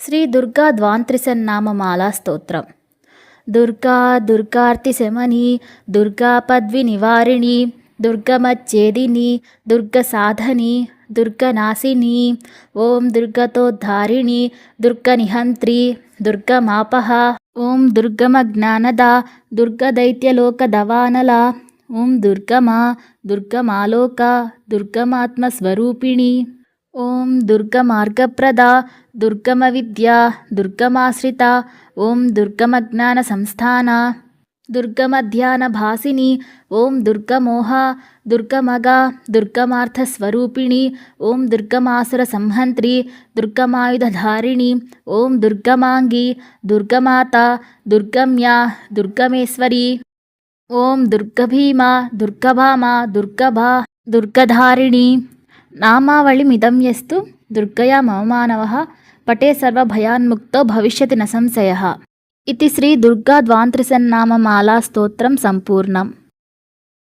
శ్రీ దుర్గా ద్వాంత్రిసన్నామమాల స్తోత్రం. దుర్గా దుర్గార్తిశమని దుర్గా పద్వి నివారిణి దుర్గమచ్చేదిని దుర్గ సాధని దుర్గనాశిని ఓం దుర్గతోద్ధారిణి దుర్గనిహంత్రి దుర్గమాపహ ఓం దుర్గమజ్ఞానద దుర్గదైత్యలోకదవానల ఓం దుర్గమా దుర్గమాలోక దుర్గమాత్మస్వరూపిణి. ఓం దుర్గమార్గప్రద దుర్గమ విద్య దుర్గమాశ్రిత ఓం దుర్గమజ్ఞాన సంస్థాన దుర్గమధ్యానభాసిని ఓం దుర్గమోహ దుర్గమగ దుర్గమార్థస్వరూపిణి ఓం దుర్గమాసుర సంహంత్రి దుర్గమాయుధధారిణి ఓం దుర్గమాంగి దుర్గమాత దుర్గమ్య దుర్గమేశ్వరి ఓం దుర్గభీమ దుర్గభామ దుర్గభా దుర్గధారిణి నామావళిమిదం యస్తు దుర్గయా మమమానవः పటే సర్వభయాన్ముక్తో భవిష్యతి న సంశయः ఇది శ్రీ దుర్గా ద్వాంత్రిసన్నామమాలా స్తోత్రం సంపూర్ణం.